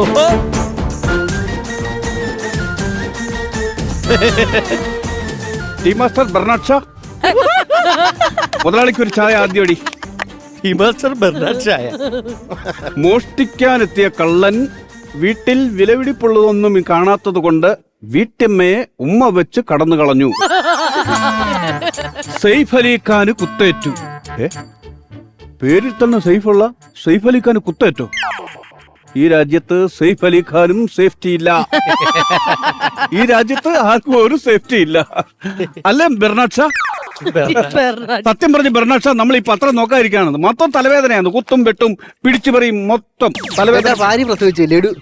ഓഹോ tea master Bernard Shah മുതലാളിക്ക് ഒരു ചായ ആദ്യം അടി. ടീം മാസ്റ്റർ ബെർണാഡ് ഷായ മോഷ്ടിക്കാനെത്തിയ കള്ളൻ വീട്ടിൽ വിലപിടിപ്പുള്ളതൊന്നും കാണാത്തത് കൊണ്ട് വീട്ടമ്മയെ ഉമ്മ വെച്ച് കടന്നു കളഞ്ഞു. സെയ്ഫ് അലി ഖാന് കുത്തേറ്റു? പേരിൽ തന്നെ സെയ്ഫുള്ള സെയ്ഫ് അലി ഖാന് കുത്തേറ്റോ. ഈ രാജ്യത്ത് സെയ്ഫ് അലി ഖാനും സേഫ്റ്റി ഇല്ല. ഈ രാജ്യത്ത് ആർക്കും ഒരു സേഫ്റ്റി ഇല്ല. അല്ലേ ബെർണാഡ് ഷാ? സത്യം പറഞ്ഞ് ബെർണാഡ് ഷാ നമ്മൾ ഈ പത്രം നോക്കാതിരിക്കാണ് മൊത്തം തലവേദനയാണ്. കുത്തും വെട്ടും പിടിച്ചു പറയും മൊത്തം തലവേദന. ഭാര്യ പ്രസവിച്ചു ലഡു.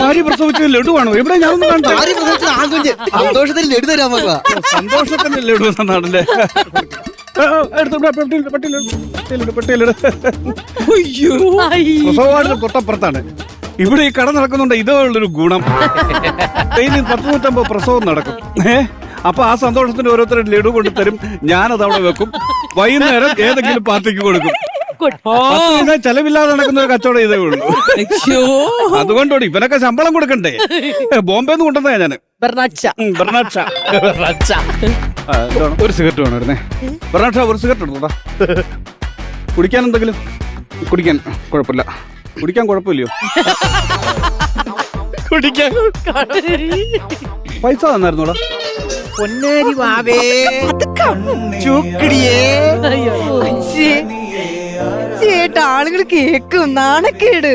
ഭാര്യ പ്രസവിച്ച ലഡുവാണോ എവിടെ ഞാനൊന്നും കണ്ടു? ഭാര്യ പ്രസവിച്ച ആൺകുഞ്ഞ്. സന്തോഷത്തിൽ ലഡു തരാൻ സന്തോഷത്തിന്റെ ലഡു എന്നാണല്ലേ എടുത്ത് ഇവിടെ തൊട്ടപ്പുറത്താണ്. ഈ കട നടക്കുന്നുണ്ട് ഇതേ ഉള്ളൊരു ഗുണം. ഡെയിലി പത്ത് നൂറ്റമ്പത് പ്രസവം നടക്കും. ഏ? അപ്പൊ ആ സന്തോഷത്തിന് ഓരോരുത്തരും ലഡു കൊണ്ട് തരും ഞാനത് അവിടെ വെക്കും. വൈകുന്നേരം ഏതെങ്കിലും പാർട്ടിക്ക് കൊടുക്കും. പൈസ ചെലവില്ലാതെ നടക്കുന്ന ഒരു കച്ചവടം ഇതേ ഉള്ളൂ. അതുകൊണ്ടോടി ഇവനൊക്കെ ശമ്പളം കൊടുക്കണ്ടേ? ഉം, ബെർണാഡ് ഷാ. ആ, ഒരു സിഗരറ്റ് വേണമായിരുന്നേ. ബെർണാഡ് ഷാ ഒരു സിഗരറ്റ് എടുത്തോടാ കുടിക്കാൻ എന്തെങ്കിലും? കുടിക്കാൻ കുഴപ്പമില്ല. കുടിക്കാൻ കുഴപ്പമില്ലയോ? കുടിക്കാൻ. പൈസ തന്നായിരുന്നോടാ പൊന്നാരി വാവേ. ചൂക്കിടിയേ. ചേട്ടാ ആളുകൾ കേക്കും നാണക്കേട്.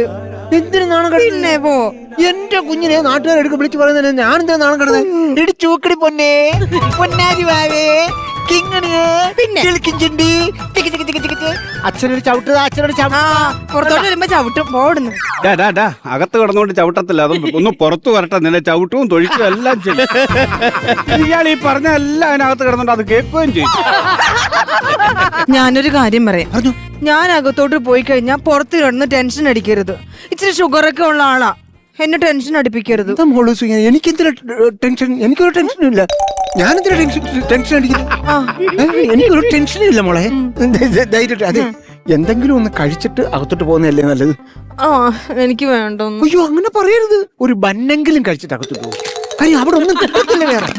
എന്തിനു നാണം പിന്നെ പോ. എന്റെ കുഞ്ഞിനെ നാട്ടുകാരെടുക്ക് വിളിച്ചു പറയുന്നത് ഞാൻ എന്തിനാ നാണം കിടന്നത് ഇടി ചൂക്കടി പൊന്നേ പൊന്നാരി വാവേ. അച്ഛനൊരു പുറത്തോട്ട് വരുമ്പോ ചവിട്ടും പോടുന്നു അകത്ത് കിടന്നുകൊണ്ട് ചവിട്ടത്തില്ല. അതും ഒന്ന് പുറത്തു വരട്ടെ നിന്നെ ചവിട്ടും തൊഴിക്കും എല്ലാം ചെയ്യും. ഇയാൾ ഈ പറഞ്ഞ എല്ലാം അതിനകത്ത് കിടന്നുകൊണ്ട് അത് കേൾക്കുകയും ചെയ്യും. ഞാനൊരു കാര്യം പറയാം. ഞാൻ അകത്തോട്ട് പോയി കഴിഞ്ഞാൽ പുറത്ത് കിടന്ന് ടെൻഷൻ അടിക്കരുത്. ഇച്ചിരി ഷുഗർ ഒക്കെ ഉള്ള ആളാ. എന്നെ ടെൻഷൻ അടിപ്പിക്കരുത്. എനിക്ക് ടെൻഷൻ എനിക്കൊരു ടെൻഷനും ഇല്ല. ഞാനെന്തിനാ ടെൻഷൻ ടെൻഷൻ അടിക്കുന്നു എനിക്കൊരു ടെൻഷനും ഇല്ല മോളെ. ധൈര്യമായിട്ട് അതെ എന്തെങ്കിലും ഒന്ന് കഴിച്ചിട്ട് അകത്തോട്ട് പോകുന്നതല്ലേ നല്ലത്? ആ എനിക്ക് വേണ്ട അയ്യോ അങ്ങനെ പറയരുത്. ഒരു ബന്നെങ്കിലും കഴിച്ചിട്ട് അകത്തോട്ട് പോകും. കാര്യം അവിടെ ഒന്നും കിട്ടത്തില്ല വേറെ.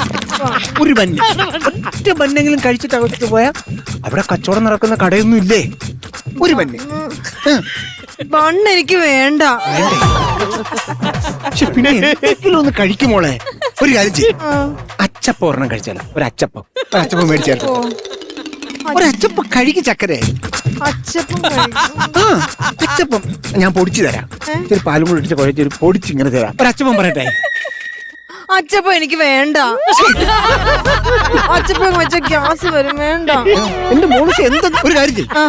ഒരു ബന്ന്. ഒറ്റ ബന്നെങ്കിലും കഴിച്ചിട്ട് അകത്തോട്ട് പോയാ അവിടെ കച്ചവടം നടക്കുന്ന കടയൊന്നും ഇല്ലേ? ഒരു പെണ്ണ്. ബണ്ണ് എനിക്ക് വേണ്ട. പിന്നെ എന്തെങ്കിലും ഒന്ന് കഴിക്കുമോളെ ഒരു കാര്യം ചെയ്യും. അച്ചപ്പ ഒരെണ്ണം കഴിച്ചാലോ? ഒരു അച്ചപ്പം. ഒരു അച്ചപ്പം മേടിച്ചേർത്ത് ഒരു അച്ചപ്പം കഴുകി ചക്കരെ. അച്ചപ്പം കഴിക്കും. ആ അച്ചപ്പം ഞാൻ പൊടിച്ചു തരാം. ഒരു പാലും കൂടി ഇടിച്ച കുഴച്ച് ഒരു പൊടിച്ച് ഇങ്ങനെ തരാം. ഒരു അച്ചപ്പം പറയട്ടെ. അച്ചപ്പം എനിക്ക് വേണ്ട. അച്ചപ്പം വെച്ച ഗ്യാസ് വരും. വേണ്ട. എന്റെ മോളിച്ച് എന്താ ഒരു കാര്യം ചെയ്യും. ആ.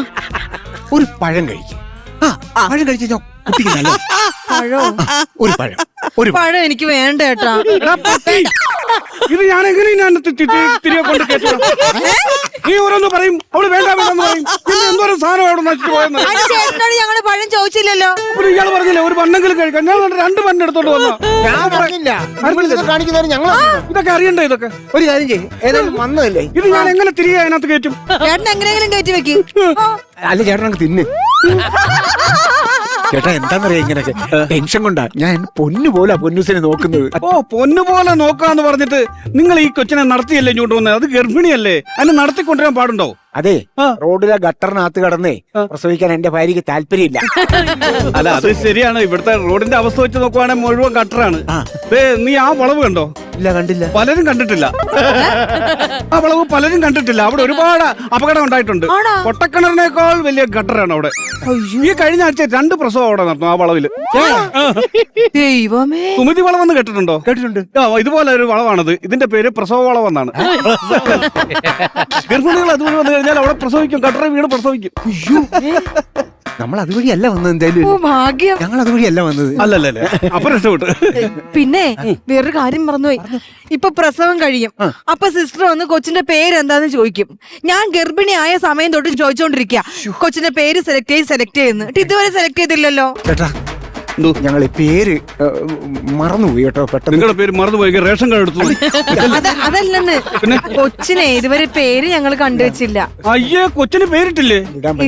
ഒരു പഴം കഴിക്കും. ആ പഴം കഴിച്ചു കഴിഞ്ഞാൽ കുട്ടിക്ക് നല്ല പഴം. ഒരു പഴം ഒരു പഴം. പഴം എനിക്ക് വേണ്ട ഏട്ടാ. എടാ, പട്ടി. ഇത് ഞാൻ എങ്ങനെ ഞാൻ തിരികെ കൊണ്ട് കേട്ടു നീ ഓരോന്ന് പറയും. അവൾ വേണ്ട വേണ്ടെന്ന് പറയും. പിന്നെ എന്തോരം സാധനം അവിടെ നശിച്ചു പോയെന്ന്. അത് ചേട്ടനോട് ഞങ്ങൾ പഴം ചോദിച്ചില്ലല്ലോ. അപ്പോൾ ഇയാൾ പറഞ്ഞില്ലേ ഒരു പണ്ണെങ്കിലും കഴിക്കാം. ഞാൻ രണ്ട് പണ്ണ് എടുത്തോണ്ട് വന്നു? ഞാൻ പറഞ്ഞില്ല. കാണിക്കുന്നവര് ഞങ്ങൾ ഇതൊക്കെ അറിയണ്ടേ ഇതൊക്കെ? ഒരു കാര്യം ചെയ്യും. ഏതായാലും വന്നതല്ലേ? ഇത് ഞാൻ എങ്ങനെ തിരികെ അതിനകത്ത് കയറ്റും? ചേട്ടൻ എങ്ങനെയെങ്കിലും കയറ്റി വെക്ക്. അല്ല ചേട്ടനങ്ങ് തിന്ന്. ചേട്ടാ എന്താന്നറിയാ ഇങ്ങനെയൊക്കെ? ടെൻഷൻ കൊണ്ടാ. ഞാൻ പൊന്നു പോലാ പൊന്നുസിനെ നോക്കുന്നത്. ഓ പൊന്നു പോലെ നോക്കാന്ന് പറഞ്ഞിട്ട് നിങ്ങൾ ഈ കൊച്ചിനെ നടത്തിയല്ലേ ഇങ്ങോട്ട് വന്നത് അത് ഗർഭിണിയല്ലേ? അതിനെ നടത്തിക്കൊണ്ടുവരാൻ പാടുണ്ടോ? അതെ. റോഡിലെ ഗട്ടറിനകത്ത് കടന്നേ പ്രസവിക്കാൻ എന്റെ ഭാര്യക്ക് താല്പര്യമില്ല. അല്ല അത് ശരിയാണ്. ഇവിടുത്തെ റോഡിന്റെ അവസ്ഥ വെച്ച് നോക്കുവാണെങ്കിൽ മുഴുവൻ ഗട്ടറാണ്. നീ ആ വളവ് കണ്ടോ? ഇല്ല കണ്ടില്ല. പലരും കണ്ടിട്ടില്ല. ആ വളവ് പലരും കണ്ടിട്ടില്ല. അവിടെ ഒരുപാട് അപകടം ഉണ്ടായിട്ടുണ്ട്? പൊട്ടക്കിണറിനേക്കാൾ വലിയ ഗട്ടറാണ് അവിടെ. ഈ കഴിഞ്ഞ ആഴ്ച രണ്ട് പ്രസവം അവിടെ നടന്നു ആ വളവിൽ. സുമതി വളവെന്ന് കേട്ടിട്ടുണ്ടോ? കേട്ടിട്ടുണ്ട്. ആ ഇതുപോലെ ഒരു വളവാണത്. ഇതിന്റെ പേര് പ്രസവ വളവെന്നാണ്. ഗർഭിണികൾ അതുപോലെ വന്നു കഴിഞ്ഞാൽ അവിടെ പ്രസവിക്കും കട്ടറ വീട് പ്രസവിക്കും. നമ്മൾ അതുവഴിയല്ല വന്നത് എന്തായാലും ഓ ഭാഗ്യം. ഞങ്ങൾ അതുവഴിയല്ല വന്നത്. അല്ലല്ലേ അപ്പൊ രക്ഷപ്പെട്ടു. പിന്നെ വേറൊരു കാര്യം മറന്നുപോയി. ഇപ്പൊ പ്രസവം കഴിയും. അപ്പൊ സിസ്റ്റർ വന്ന് കൊച്ചിന്റെ പേര് എന്താന്ന് ചോദിക്കും. ഞാൻ ഗർഭിണി ആയ സമയം തൊട്ട് ചോദിച്ചോണ്ടിരിക്കുക കൊച്ചിന്റെ പേര് സെലക്ട് ചെയ്ത് സെലക്ട് ചെയ്യുന്നു. എന്നിട്ട് ഇതുവരെ സെലക്ട് ചെയ്തില്ലല്ലോ. ചേട്ടാ? ഞങ്ങൾ പേര് മറന്നുപോയി കേട്ടോ പെട്ടെന്ന്. നിങ്ങളുടെ പേര് മറന്നുപോയി. റേഷൻ കാർഡ് എടുത്തു. അത് അതല്ലെന്ന്. കൊച്ചിനെ ഇതുവരെ പേര് ഞങ്ങൾ കണ്ടുവച്ചില്ല. അയ്യേ കൊച്ചിന് പേരിട്ടില്ലേ?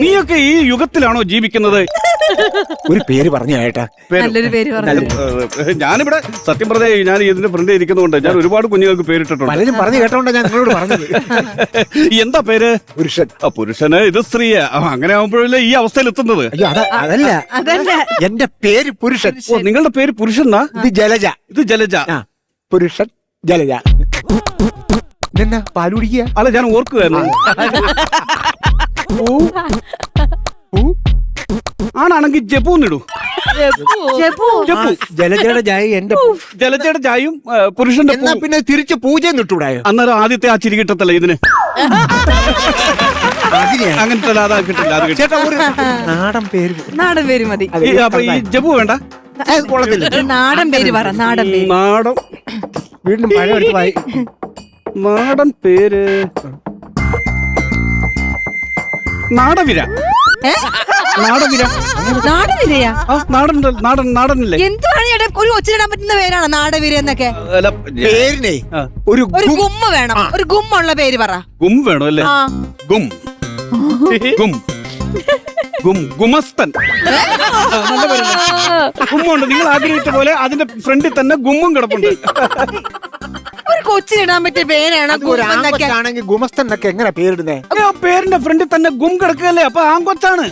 നീയൊക്കെ ഈ യുഗത്തിലാണോ ജീവിക്കുന്നത്? ഒരു പേര് പറഞ്ഞു ഏട്ടാ നല്ലൊരു പേര് പറഞ്ഞു. ഏഹ്, ഞാനിവിടെ സത്യം പറഞ്ഞ ഞാൻ ഇതിന്റെ ഫ്രണ്ട് ഇരിക്കുന്നതുകൊണ്ട് ഞാൻ ഒരുപാട് കുഞ്ഞുങ്ങൾക്ക് പേരിട്ടിട്ടുണ്ട്. പലരും പറഞ്ഞു കേട്ടോണ്ടാ ഞാൻ നിങ്ങളോട് പറഞ്ഞത്. എന്താ പേര്? പുരുഷൻ. ആ, പുരുഷന് ഇത് സ്ത്രീയാ. ആ, അങ്ങനെ ആവുമ്പോഴല്ലേ ഈ അവസ്ഥയിൽ എത്തുന്നത്? അയ്യോ അത അതല്ല. അതല്ല. എന്റെ പേര് പുരുഷൻ. ഓ നിങ്ങളുടെ പേര് പുരുഷനാ ഇത് ജലജ. ഇത് ജലജ. ആ പുരുഷൻ ജലജ. ഇതെന്നാ പാൽ കുടിക്കുക? അല്ല ഞാൻ ഓർക്കുകയായിരുന്നു? ആണാണെങ്കിൽ ജപ്പൂന്നിടൂ ജപ്പു ജപ്പു ജലജയുടെ ജായ എന്റെ ജലജയുടെ പുരുഷന്റെ എന്നാ പിന്നെ തിരിച്ച് പൂജ നിട്ടൂടായോ അന്നേരം ആദ്യത്തെ ആ ചിരി കിട്ടത്തല്ല ഇതിന്. അങ്ങനത്തെ അല്ല, അത് കിട്ടില്ല അത് കിട്ടില്ല. ചേട്ടാ ഒരു നാടൻ പേര്. നാടൻ പേര് മതി. ഈ, അപ്പൊ ഈ ജപ്പു വേണ്ട? കൊള്ളത്തില്ല. നാടൻ പേര് പറ നാടൻ പേര്. നാടൻ വീണ്ടും പഴം എടുത്ത് വായി. നാടൻ പേര്. നാടവിര. ഏ? നാടവിര. നാടൻ വിരയാ ആ നാടൻ നാടൻ നാടനല്ലേ? എന്തുവാണ് ചേട്ടാ ഒരു കൊച്ചിനിടാൻ പറ്റുന്ന പേരാണ് നാടവീര എന്നൊക്കെ? അല്ല, പേരിനെ. ആ, ഒരു ഒരു ഗും- ഗുമ്മ വേണം. ഒരു ഗുമ്മുള്ള പേര് പറ. ഗും വേണം അല്ലേ? ആ. ഗും. ഗും. ഗും. ഗുമസ്തൻ. ഗുമ്മുണ്ട്. നിങ്ങൾ ആഗ്രഹിച്ച പോലെ അതിന്റെ ഫ്രണ്ടിൽ തന്നെ ഗുമ്മും കിടപ്പുണ്ട്. കൊച്ചിനിടാൻ പറ്റിയ പേരാണ് എന്നൊക്കെ എങ്ങനെ പേരിടുന്നേ? പേരിന്റെ ഫ്രണ്ടിൽ തന്നെ ഗും കിടക്കുകയല്ലേ? അപ്പൊ ആൺകൊച്ചാണ്.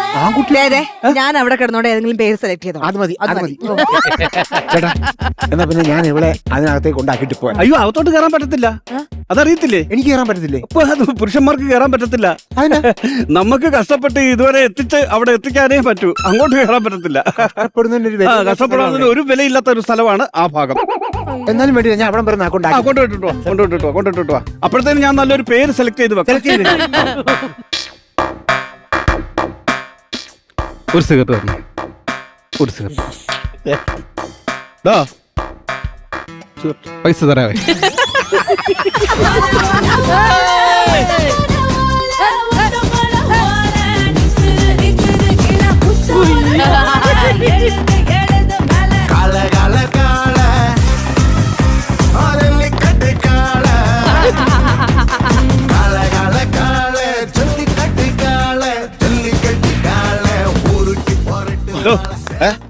ഞാൻ അവിടെ കിടന്നോടെ ഏതെങ്കിലും പേര് സെലക്ട് ചെയ്തോ. അത് മതി അത് മതി. ചേട്ടാ എന്നാ പിന്നെ ഞാൻ ഇവിടെ അതിനകത്തേക്ക് ഉണ്ടാക്കിട്ട് പോയാ അയ്യോ അകത്തോട്ട് കയറാൻ പറ്റത്തില്ല. അതറിയത്തില്ലേ? എനിക്ക് കയറാൻ പറ്റത്തില്ലേ? അപ്പൊ അത് പുരുഷന്മാർക്ക് കയറാൻ പറ്റത്തില്ല. നമുക്ക് കഷ്ടപ്പെട്ട് ഇതുവരെ എത്തിച്ച് അവിടെ എത്തിക്കാനേ പറ്റൂ. അങ്ങോട്ട് കയറാൻ പറ്റത്തില്ല. കഷ്ടപ്പെടുന്നതിന് കഷ്ടപ്പെടാൻ ഒരു വിലയില്ലാത്ത ഒരു സ്ഥലമാണ് ആ ഭാഗം. എന്നാലും വേണ്ടി ഞാൻ അവിടെ പറഞ്ഞ കൊണ്ടാക്കി കൊണ്ടുപോയിട്ടോ കൊണ്ടുപോയിട്ടോ കൊണ്ടുപോയിട്ടോ അപ്പോഴത്തേനും ഞാൻ നല്ലൊരു പേര് സെലക്ട് ചെയ്ത് വെക്കാം? ഒരു സിഗരറ്റ് തരണം? ഒരു സിഗരറ്റ്. പൈസ തരാവേ.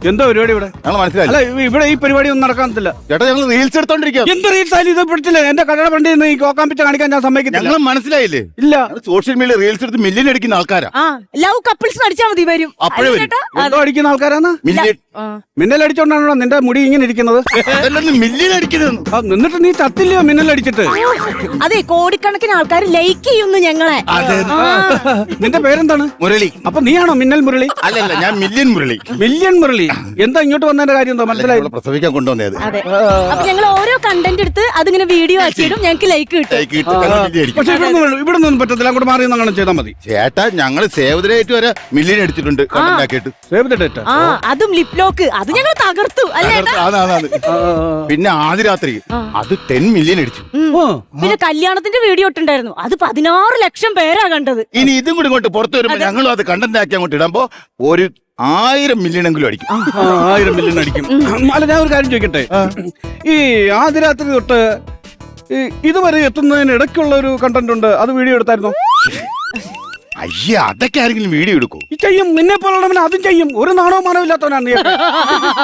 എന്താ പരിപാടി ഇവിടെ? ഞങ്ങൾ മനസ്സിലായില്ല. ഇവിടെ ഈ പരിപാടി ഒന്നും നടക്കാത്തില്ല ചേട്ടാ ഞങ്ങൾ റീൽസ് എടുത്തോണ്ടിരിക്കുക എന്ത് റീൽസ് ആയാലും ഇത് പിടിച്ചില്ല. എന്റെ കടയുടെ ഫ്രണ്ടിൽ നിന്ന് ഈ കോക്കാമ്പിച്ച കാണിക്കാൻ ഞാൻ സമ്മതിക്കത്തില്ല. ഞങ്ങൾ മനസ്സിലായില്ലേ? ഇല്ല. സോഷ്യൽ മീഡിയ റീൽസ് എടുത്ത് മില്യൻ അടിക്കുന്ന ആൾക്കാരാ. ആ ലവ് കപ്പിൾസ് അടിച്ചാൽ മതി വരും. അപ്പോഴേ വരും. ചേട്ടാ എന്തോ അടിക്കുന്ന ആൾക്കാരാണ് മില്യൻ മിന്നൽ അടിച്ചോണ്ടാണോ നിന്റെ മുടി ഇങ്ങനെ ഇരിക്കുന്നത്. അതല്ലെന്ന് മില്യൻ അടിക്കുന്നത് ആ, എന്നിട്ട് നീ ചത്തില്ലയോ മിന്നൽ അടിച്ചിട്ട്? അതെ കോടിക്കണക്കിന് ആൾക്കാർ ലൈക്ക് ചെയ്യുന്നു ഞങ്ങളെ. അതെ. നിന്റെ പേരെന്താണ്? മുരളി. അപ്പൊ നീയാണോ മിന്നൽ മുരളി? അല്ലല്ല ഞാൻ മില്യൻ മുരളി. മില്യൺ മുരളി. എന്താ ഇങ്ങോട്ട് വന്നതിന്റെ കാര്യം എന്താ? മനസ്സിലായി? പ്രസവിക്കാൻ കൊണ്ടുവന്നത് അതെ. അപ്പൊ ഞങ്ങൾ ഓരോ കണ്ടന്റ് എടുത്ത് അതിങ്ങനെ വീഡിയോ ആക്കിയിടും ഞങ്ങൾക്ക് ലൈക്ക് കിട്ടും. ലൈക്ക് ഇട്ട് ഞങ്ങൾ മില്യൻ പക്ഷെ ഇവിടെ നിന്ന് ഇവിടെ നിന്നും പറ്റത്തില്ല. അങ്ങോട്ട് മാറി അങ്ങനെ ചെയ്താൽ മതി. ചേട്ടാ ഞങ്ങൾ സേവതരായിട്ട് വരെ മില്യൻ അടിച്ചിട്ടുണ്ട്. സേവ് ദ ഡേറ്റ് ആ? അതും ലിപ് ലോക്ക് അത് ഞങ്ങൾ തകർത്തു. അല്ലേ. പിന്നെ ആദ്യ രാത്രി അത് ടെൻ മില്യൺ അടിച്ചു. പിന്നെ കല്യാണത്തിന്റെ വീഡിയോ ഇട്ടുണ്ടായിരുന്നു അത് പതിനാറ് ലക്ഷം പേരാ കണ്ടത്. ഇനി ഇതും കൂടി ഇങ്ങോട്ട് പുറത്തു വരുമ്പോ ഞങ്ങളും അത് കണ്ടന്റ് ആക്കി അങ്ങോട്ട് ഇടുമ്പോ ഒരു ആയിരം മില്യൺ എങ്കിലും അടിക്കും. ആയിരം മില്യൺ അടിക്കും. അല്ല ഞാൻ ഒരു കാര്യം ചോദിക്കട്ടെ? ഈ ആദ്യ രാത്രി തൊട്ട് ഇതുവരെ എത്തുന്നതിന് ഇടയ്ക്കുള്ള ഒരു കണ്ടന്റ് ഉണ്ട്. അത് വീഡിയോ എടുത്തായിരുന്നോ? അയ്യ അതൊക്കെ ആരെങ്കിലും വീഡിയോ എടുക്കും? ഈ ചെയ്യും നിന്നെ പോലുള്ളവൻ അതും ചെയ്യും. ഒരു നാണോ മാനോ ഇല്ലാത്തവനാണ് നീ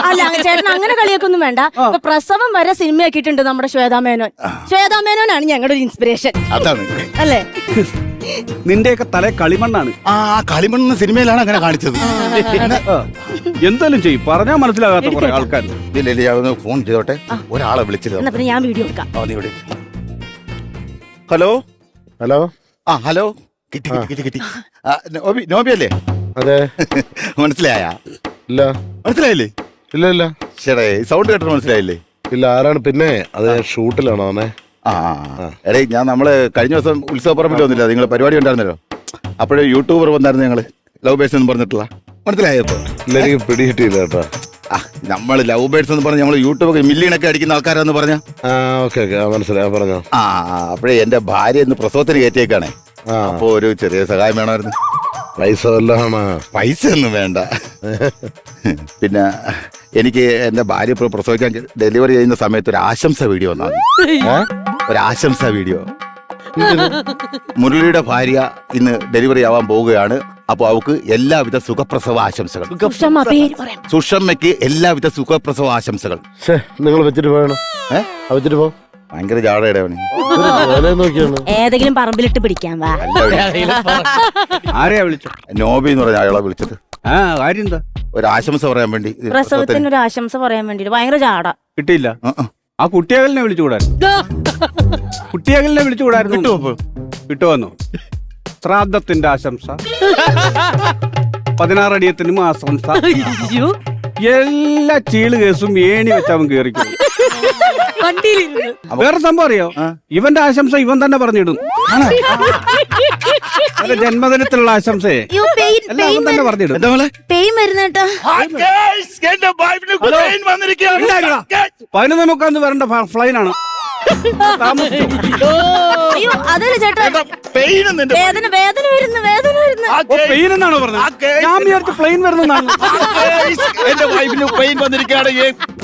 അല്ല ചേട്ടൻ അങ്ങനെ കളിയൊക്കൊന്നും വേണ്ട. ഇപ്പൊ പ്രസവം വരെ സിനിമയാക്കിയിട്ടുണ്ട് നമ്മുടെ ശ്വേതാ മേനോൻ. ശ്വേതാ മേനോനാണ് ഞങ്ങളുടെ ഒരു ഇൻസ്പിറേഷൻ അതാണ്. അല്ലേ? നിന്റെയൊക്കെ തല കളിമണ്ണാണ്. ആ കളിമണ്ണ് സിനിമയിലാണ് അങ്ങനെ കാണിച്ചത്. ആ. എന്തായാലും ചെയ്യും. പറഞ്ഞാൽ മനസ്സിലാകാത്ത കുറെ ആൾക്കാർ ഇല്ല ഒന്ന് ഫോൺ ചെയ്തോട്ടെ. ഒരാളെ വിളിച്ചില്ല എന്നാ പിന്നെ ഞാൻ വീഡിയോ എടുക്കാം. ആ, നീ വിളി. ഹലോ? ഹലോ? ആ ഹലോ? കിട്ടി കിട്ടി കിട്ടി കിട്ടി. ആ, നോബി നോബി അല്ലേ? അതെ. മനസ്സിലായ? ഇല്ല. മനസ്സിലായില്ലേ? ഇല്ല ഇല്ല. ചേടേ സൗണ്ട് കേട്ടിട്ട് മനസ്സിലായില്ലേ? ഇല്ല ആരാണ് പിന്നെ? അത് ഷൂട്ടിലാണോ അവനെ? ആ ആ. എടേ ഞാൻ നമ്മൾ കഴിഞ്ഞ ദിവസം ഉത്സവപ്പറമ്പിൽ വന്നില്ല. നിങ്ങൾ പരിപാടി ഉണ്ടായിരുന്നല്ലോ അപ്പോഴേ യൂട്യൂബർ വന്നായിരുന്നു ഞങ്ങൾ. ലവ് ബേഴ്സ് എന്ന് പറഞ്ഞിട്ടുള്ള. മനസ്സിലായോ? ഇപ്പൊ ഇല്ല എനിക്ക് പിടികിട്ടിയില്ല കേട്ടോ. ആ നമ്മൾ ലവ് ബേഴ്സ് എന്ന് പറഞ്ഞ് നമ്മൾ യൂട്യൂബ് മില്യണൊക്കെ അടിക്കുന്ന ആൾക്കാരാന്ന് പറഞ്ഞ? ആ ഓക്കെ ഓക്കെ. മനസ്സിലായി ആ, പറഞ്ഞോ. ആ അപ്പോഴേ എന്റെ ഭാര്യ ഇന്ന് പ്രസവത്തിന് കയറ്റിയേക്കാണേ. അപ്പൊ ഒരു ചെറിയ സഹായം വേണമായിരുന്നു. പൈസ പൈസ ഒന്നും വേണ്ട. പിന്നെ എനിക്ക് എന്റെ ഭാര്യ ഇപ്പോൾ പ്രസവിക്കാൻ ഡെലിവറി ചെയ്യുന്ന സമയത്ത് ഒരു ആശംസ വീഡിയോ വന്നാൽ ഒരു ആശംസ വീഡിയോ. മുരളിയുടെ ഭാര്യ ഇന്ന് ഡെലിവറി ആവാൻ പോവുകയാണ്. അപ്പോൾ അവക്ക് എല്ലാവിധ സുഖപ്രസവ ആശംസകൾ. സുഷമ്മയ്ക്ക് എല്ലാവിധ സുഖപ്രസവ ആശംസകൾ. നിങ്ങൾ വെച്ചിട്ട്? ആ, വെച്ചിട്ട് പോ. ഭയങ്കര ജാടയുടെ അവന്. നോക്കിയാണ് ഏതെങ്കിലും പറമ്പിലിട്ട് പിടിക്കാൻ വാ. ആരെയാ വിളിച്ചത്? നോബി എന്ന് പറഞ്ഞ അയാളെ വിളിച്ചിട്ട്. ആ കാര്യം എന്താ ഒരു ആശംസ പറയാൻ വേണ്ടി. ഇത് പ്രസവത്തിന് ഒരു ആശംസ പറയാൻ വേണ്ടിട്ട് ഭയങ്കര ജാട. കിട്ടിയില്ല. ആ, ആ. ആ കുട്ടിയകലിനെ വിളിച്ചുകൂടായിരുന്നു കുട്ടിയകലിനെ വിളിച്ചുകൂടായിരുന്നു. കിട്ടുമോ കിട്ടുമെന്നോ ശ്രാദ്ധത്തിന്റെ ആശംസ. പതിനാറടിയത്തിനും ആശംസ. എല്ലാ ചീൾ കേസും ഏണി വെച്ച് അവൻ കേറിക്കും വേറെ സംഭവം അറിയോ? ഇവന്റെ ആശംസ ഇവൻ തന്നെ പറഞ്ഞിടും. അവന്റെ ജന്മദിനത്തിലുള്ള ആശംസയെ. അയ്യോ പെയിൻ എല്ലാം അവൻ തന്നെ പറഞ്ഞിടും. എന്താ മോളെ? പെയിൻ വരുന്നേട്ടാ പതിനൊന്ന് മുക്കാന്ന് വരേണ്ട ഫ്ലൈനാണ് അയ്യോ അതല്ല ചേട്ടാ. വേദന വേദന വരുന്നു വേദന വരുന്നു. പ്ലെയിൻ എന്നാണോ പറഞ്ഞത്? ഞാൻ വിചാരിച്ചു പ്ലെയിൻ വരുന്നതാണ്. എന്റെ വൈഫിന് പെയിൻ വന്നിരിക്കുകയാണ്.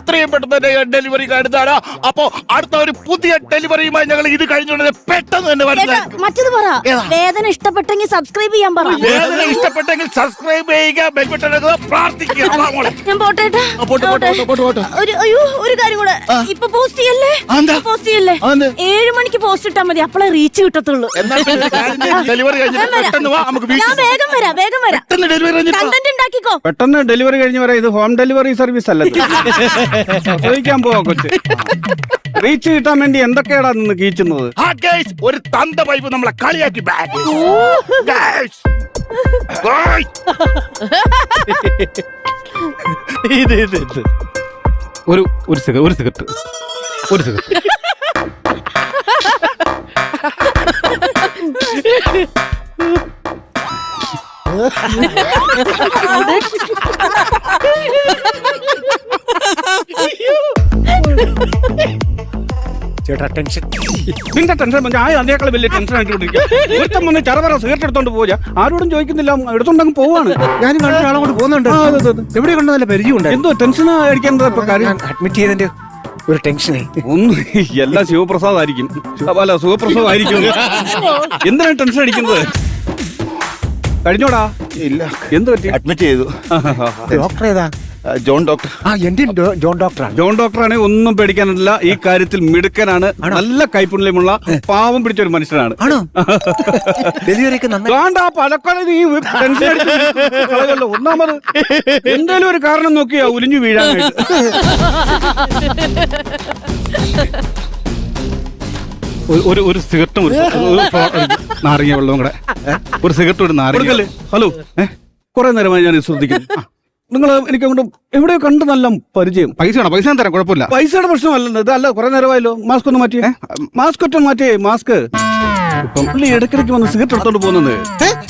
എത്രയും പെട്ടെന്ന് തന്നെ ഡെലിവറി കരുതാണ് അപ്പോ അടുത്ത ഒരു പുതിയ ഡെലിവറിയുമായി ഞങ്ങൾ ഇത് കഴിഞ്ഞുകൊണ്ട് പെട്ടെന്ന് തന്നെ വരുന്നത് മറ്റത് പറ. വേദന ഇഷ്ടപ്പെട്ടെങ്കിൽ സബ്സ്ക്രൈബ് ചെയ്യാൻ പറ. വേദന ഇഷ്ടപ്പെട്ടെങ്കിൽ സബ്സ്ക്രൈബ് ചെയ്യുക പ്രാർത്ഥിക്കുക. ഞാൻ പോട്ടേട്ടാ ആ, പോട്ടെ, പോട്ടെ, പോട്ടെ, പോട്ടെ, പോട്ടെ. ഒരു അയ്യോ ഒരു കാര്യം കൂടെ. ഇപ്പൊ പോസ്റ്റ് ചെയ്യല്ലേ? പോസ്റ്റ് ചെയ്യല്ലേ? ഏഴ് മണിക്ക് പോസ്റ്റ് ഇട്ടാ മതി. അപ്പളെ റീച്ച് കിട്ടത്തുള്ളൂ. ഡെലിവറി ഞാൻ വാ നമുക്ക് ഞാൻ വേഗം വരാം വേഗം വരാം. പെട്ടെന്ന് ഡെലിവറി ഉണ്ടാക്കിക്കോ. പെട്ടെന്ന് ഡെലിവറി കഴിഞ്ഞ് വരാം ഇത് ഹോം ഡെലിവറി സർവീസ് അല്ല ചോദിക്കാൻ പോവാ കൊച്ച് റീച്ച് കിട്ടാൻ വേണ്ടി എന്തൊക്കെയാടാ നിന്ന് കീച്ചുന്നത് ആ, ഒരു തന്ത പൈപ്പ് നമ്മളെ കളിയാക്കി back. Guys. Guys. ഇത് ഇത് ഇത് ഒരു ഒരു സിഗ ഒരു സിഗരറ്റ് ഒരു സിഗരറ്റ് ചേട്ടാ ടെൻഷൻ നിന്റെ ടെൻഷൻ പറഞ്ഞാൽ ആ അതേക്കാൾ വലിയ ടെൻഷൻ ആയിട്ട് ഒരുത്തം വന്ന് ചറവറ സിഗരറ്റ് എടുത്തോണ്ട് പോവുക ആരോടും ചോദിക്കുന്നില്ല എടുത്തോണ്ടങ്ങ് പോവാണ്. ഞാനും കണ്ട ഒരാളെ കൊണ്ട് പോകുന്നുണ്ട്. എവിടെ കണ്ട നല്ല പരിചയമുണ്ട് എന്തോ ടെൻഷൻ അടിക്കേണ്ടത് ഇപ്പൊ കാര്യം. അഡ്മിറ്റ് ചെയ്തതിന്റെ ഒരു ടെൻഷനേ ഒന്നും എല്ലാം ശിവപ്രസാദ് ആയിരിക്കും. അല്ല സുഖപ്രസാദ് ആയിരിക്കും. എന്തിനാണ് ടെൻഷൻ അടിക്കുന്നത്? കഴിഞ്ഞോടാ? ഇല്ല. എന്ത് പറ്റി? അഡ്മിറ്റ് ചെയ്തു. ഡോക്ടർ ഏതാ? John doctor. ആ എന്റെ ജോൺ ഡോക്ടറാണ്? ജോൺ ഡോക്ടറാണ്. ഒന്നും പേടിക്കാനില്ല. ഈ കാര്യത്തിൽ മിടുക്കനാണ്. നല്ല കൈപ്പുണ്യമുള്ള പാവം പിടിച്ച ഒരു മനുഷ്യനാണ്. ആണോ? ഡെലിവറി ഒക്കെ നന്നായി വേണ്ട പലക്കളി നീ ടെൻഷൻ അടിച്ചു ഒന്നാമത് എന്തേലും ഒരു കാരണം നോക്കിയാ ഉലിഞ്ഞു വീഴാനായിട്ട് ഒരു- ഒരു ഒരു സിഗരറ്റും ഒരു ഒരു ഫോ- ഒരു നാരങ്ങ വെള്ളവും കൂടെ. ഒരു സിഗരറ്റും ഒരു നാരങ്ങ. ഹലോ കുറെ നേരമായി ഞാൻ ഇത് ശ്രദ്ധിക്കുന്നു. നിങ്ങൾ എനിക്ക് അങ്ങോട്ട് എവിടെയോ കണ്ട് നല്ല പരിചയം. പൈസ വേണം പൈസ ഞാൻ തരാം കുഴപ്പമില്ല. പൈസയുടെ പ്രശ്നമല്ല ഇതല്ല കുറെ നേരമായല്ലോ. മാസ്ക് ഒന്ന് മാറ്റിയേ. മാസ്ക് ഒറ്റ മാറ്റിയേ മാസ്ക്. പുള്ളി ഇടയ്ക്കിടയ്ക്ക് വന്ന് സിഗരറ്റ് എടുത്തോണ്ട് പോകുന്നത്.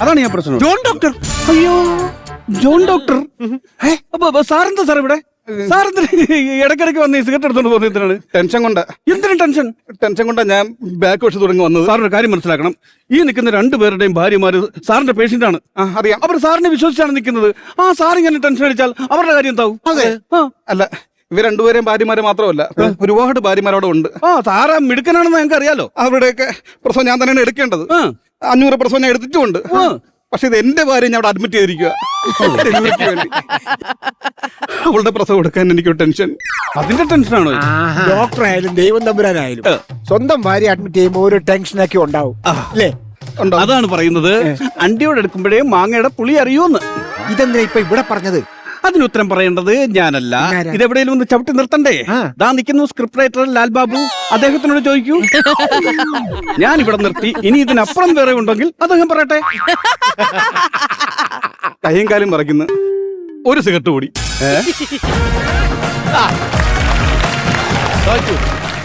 അതാണ് ഞാൻ പ്രശ്നം. John doctor. അയ്യോ ജോൺ ഡോക്ടർ? അപ്പൊ സാറെന്താ സാർ ഇവിടെ? സാറെന്തിന് ഇടയ്ക്കിടയ്ക്ക് വന്ന് സിഗരറ്റ് എടുത്തോണ്ട് പോകുന്നത് എന്തിനാണ്? ടെൻഷൻ കൊണ്ട്. എന്തിനാ ടെൻഷൻ? ടെൻഷൻ കൊണ്ടാ ഞാൻ ബാക്ക് വെച്ച് തുടങ്ങി വന്നത്. സാറിന്റെ കാര്യം മനസ്സിലാക്കണം. ഈ നിൽക്കുന്ന രണ്ടുപേരുടെയും ഭാര്യമാര് സാറിന്റെ പേഷ്യന്റ് ആണ്. ആ അറിയാം. അവർ സാറിനെ വിശ്വസിച്ചാണ് നിൽക്കുന്നത്. ആ സാർ ഇങ്ങനെ ടെൻഷൻ അടിച്ചാൽ അവരുടെ കാര്യം എന്താവും? അതെ. അല്ല ഇവർ രണ്ടുപേരെയും ഭാര്യമാരെ മാത്രമല്ല ഒരുപാട് ഭാര്യമാരവിടെ ഉണ്ട്. ആ സാറ് മിടുക്കനാണെന്ന് ഞങ്ങൾക്ക് അറിയാലോ അവരുടെയൊക്കെ പ്രസവം ഞാൻ തന്നെയാണ് എടുക്കേണ്ടത്. അഞ്ഞൂറ് പ്രസവം ഞാൻ എടുത്തിട്ടുമുണ്ട്. പക്ഷെ ഇത് എന്റെ ഭാര്യ ഞാൻ അവിടെ അഡ്മിറ്റ് ചെയ്തിരിക്കുക ഡെലിവറിക്ക് വേണ്ടി. അവളുടെ പ്രസവം എടുക്കാൻ എനിക്ക് ടെൻഷൻ. അതിന്റെ ടെൻഷനാണോ ഡോക്ടർ ആയാലും ദൈവം തമ്പുരാനായാലും സ്വന്തം ഭാര്യ അഡ്മിറ്റ് ചെയ്യുമ്പോൾ ഒരു ടെൻഷനൊക്കെ ഉണ്ടാവും അല്ലേ? ഉണ്ടോ അതാണ് പറയുന്നത്. അണ്ടിയോട് എടുക്കുമ്പോഴേ മാങ്ങയുടെ പുളി അറിയൂന്ന്. ഇതെന്തിനാ ഇപ്പൊ ഇവിടെ പറഞ്ഞത്? അതിന് ഉത്തരം പറയേണ്ടത് ഞാനല്ല? ഇതെവിടെയും ഒന്ന് ചവിട്ടി നിർത്തണ്ടേ? ദാ നിൽക്കുന്നു സ്ക്രിപ്റ്റ് റൈറ്റർ ലാൽ ബാബു. അദ്ദേഹത്തിനോട് ചോദിക്കൂ. ഞാൻ ഇവിടെ നിർത്തി. ഇനി ഇതിനപ്പുറം വേറെ ഉണ്ടെങ്കിൽ അദ്ദേഹം പറയട്ടെ. കയ്യും കാലും പറിക്കുന്നു ഒരു സിഗരറ്റ് കൂടി. യു